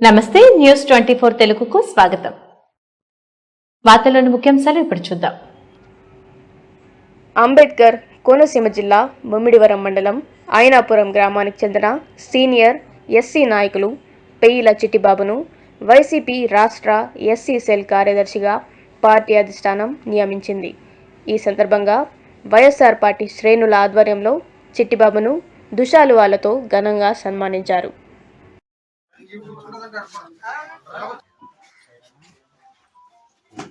నమస్తే news twenty four తెలుగుకు స్వాగతం. వార్తల్లోని ముఖ్యాంశాలు ఇప్పుడు చూద్దాం. అంబేద్కర్ కోనసీమ జిల్లా ముమ్మిడివరం మండలం అయినాపురం గ్రామానికి చెందిన సీనియర్ ఎస్సీ నాయకులు పెయ్యిల చిట్టిబాబును వైసీపీ రాష్ట్ర ఎస్సీ సెల్ కార్యదర్శిగా పార్టీ అధిష్టానం నియమించింది. ఈ సందర్భంగా వైఎస్ఆర్ పార్టీ శ్రేణుల ఆధ్వర్యంలో చిట్టిబాబును దుశాలువాలతో ఘనంగా సన్మానించారు.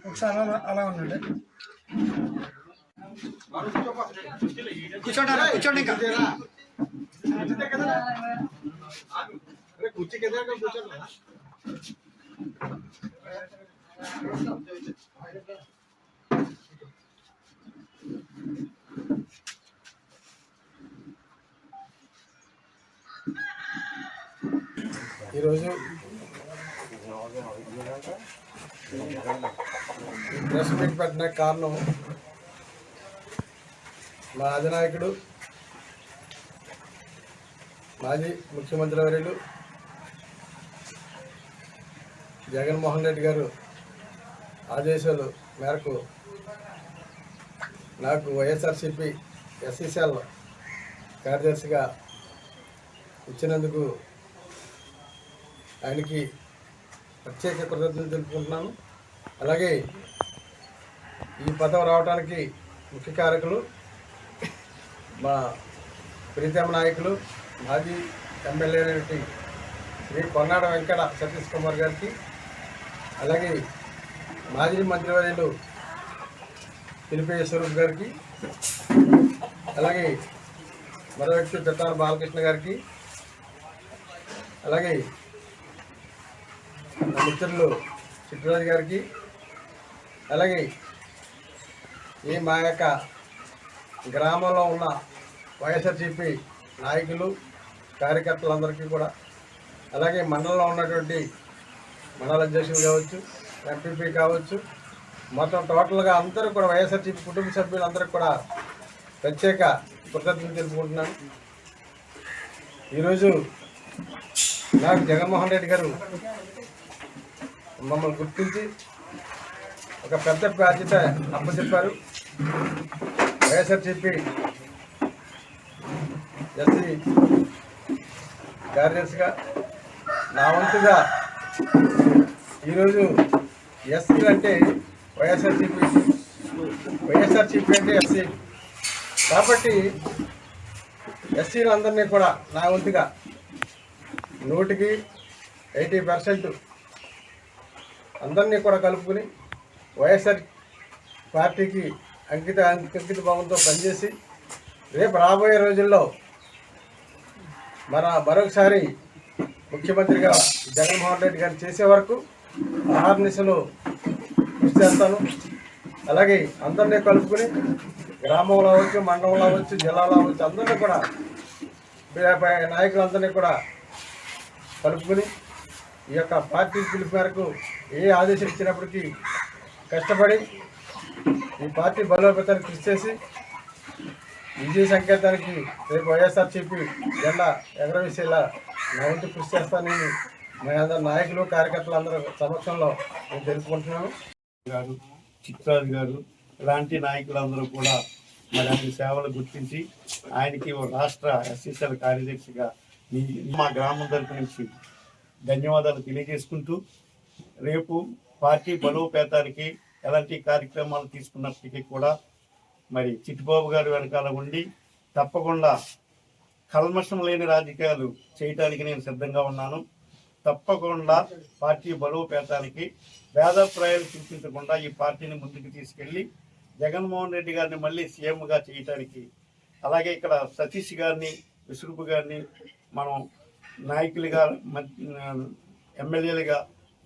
ఒకసారి అలా ఉండండి. కూర్చోండి కూర్చోండి ఇంకా. ఈరోజు ప్రెస్ మీట్ పెట్టిన కారణం మా అధినాయకుడు మాజీ ముఖ్యమంత్రి వర్యులు జగన్మోహన్ రెడ్డి గారు ఆదేశాలు మేరకు నాకు వైఎస్ఆర్సిపి ఎస్సీసీఎల్ కార్యదర్శిగా ఇచ్చినందుకు ఆయనకి ప్రత్యేక కృతజ్ఞతలు తెలుపుకుంటున్నాను అలాగే ఈ పదవి రావడానికి ముఖ్య కారకులు మా ప్రీతమ నాయకులు మాజీ ఎమ్మెల్యే అనేటువంటి శ్రీ కొన్నాడ వెంకట సతీష్ కుమార్ గారికి అలాగే మాజీ మంత్రివర్యులు పిలిపే స్వరూప్ గారికి అలాగే మరో వ్యక్తి పెత్తాన బాలకృష్ణ గారికి అలాగే మిత్రులు చిట్టరాజు గారికి అలాగే ఈ మా యొక్క గ్రామంలో ఉన్న వైఎస్ఆర్సీపీ నాయకులు కార్యకర్తలందరికీ కూడా అలాగే మండలంలో ఉన్నటువంటి మండల అధ్యక్షులు కావచ్చు ఎంపీపీ కావచ్చు మొత్తం టోటల్గా అందరూ కూడా వైఎస్ఆర్సీపీ కుటుంబ సభ్యులందరికీ కూడా ప్రత్యేక కృతజ్ఞతలు తెలుపుకుంటున్నాను. ఈరోజు నాకు జగన్మోహన్ రెడ్డి గారు మమ్మల్ని గుర్తించి ఒక పెద్ద బాధ్యత అప్పచెప్పారు వైఎస్ఆర్సీపీ ఎస్సీ కార్యదర్శిగా నా వంతుగా ఈరోజు ఎస్సీ అంటే వైఎస్ఆర్సీపీ వైఎస్ఆర్సీపీ అంటే ఎస్సీ. కాబట్టి ఎస్సీలందరినీ కూడా నా వంతుగా నూటికి ఎయిటీ పర్సెంట్ అందరినీ కూడా కలుపుకుని వైఎస్ఆర్ పార్టీకి అంకిత అంకిత భావంతో పనిచేసి రేపు రాబోయే రోజుల్లో మన మరొకసారి ముఖ్యమంత్రిగా జగన్మోహన్ రెడ్డి గారు చేసే వరకు ఆహార్నిశలు కృషి చేస్తాను. అలాగే అందరినీ కలుపుకుని గ్రామంలో అవ్వచ్చు మండలంలో అవ్వచ్చు జిల్లాలో అవ్వచ్చు అందరినీ కూడా నాయకులందరినీ కూడా కలుపుకుని ఈ యొక్క పార్టీ పిలుపు మేరకు ఏ ఆదేశం ఇచ్చినప్పటికీ కష్టపడి ఈ పార్టీ బలోపేతానికి కృషి చేసి విజయ సంకేతానికి రేపు వైఎస్ఆర్సీపీ జెండా ఎగరవేసేలా నా వంతు కృషి చేస్తానని మా అందరి నాయకులు కార్యకర్తలు అందరూ సమక్షంలో నేను తెలుసుకుంటున్నాను గారు చిత్రాజ్ గారు ఇలాంటి నాయకులందరూ కూడా మరి అన్ని సేవలు గుర్తించి ఆయనకి ఓ రాష్ట్ర ఎస్సీసీల కార్యదర్శిగా మా గ్రామం తరపు నుంచి ధన్యవాదాలు తెలియజేసుకుంటూ రేపు పార్టీ బలోపేతానికి ఎలాంటి కార్యక్రమాలు తీసుకున్నప్పటికీ కూడా మరి చిట్టిబాబు గారు వెనకాల ఉండి తప్పకుండా కల్మషం లేని రాజకీయాలు చేయటానికి నేను సిద్ధంగా ఉన్నాను. తప్పకుండా పార్టీ బలోపేతానికి భేదాభిప్రాయాలు చూపించకుండా ఈ పార్టీని ముందుకు తీసుకెళ్ళి జగన్మోహన్ రెడ్డి గారిని మళ్ళీ సీఎంగా చేయటానికి అలాగే ఇక్కడ సతీష్ గారిని విశ్రూపు గారిని మనం నాయకులుగా ఎమ్మెల్యేలుగా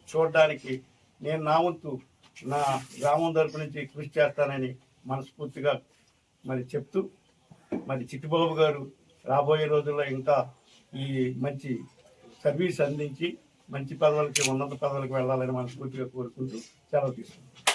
చూడడానికి నేను నా వంతు నా గ్రామం తరపు నుంచి కృషి చేస్తానని మనస్ఫూర్తిగా మరి చెప్తూ మరి చిట్టిబాబు గారు రాబోయే రోజుల్లో ఇంకా ఈ మంచి సర్వీస్ అందించి మంచి పదవులకి ఉన్నత పదవులకు వెళ్ళాలని మనస్ఫూర్తిగా కోరుకుంటూ సెలవు తీసుకుంటాం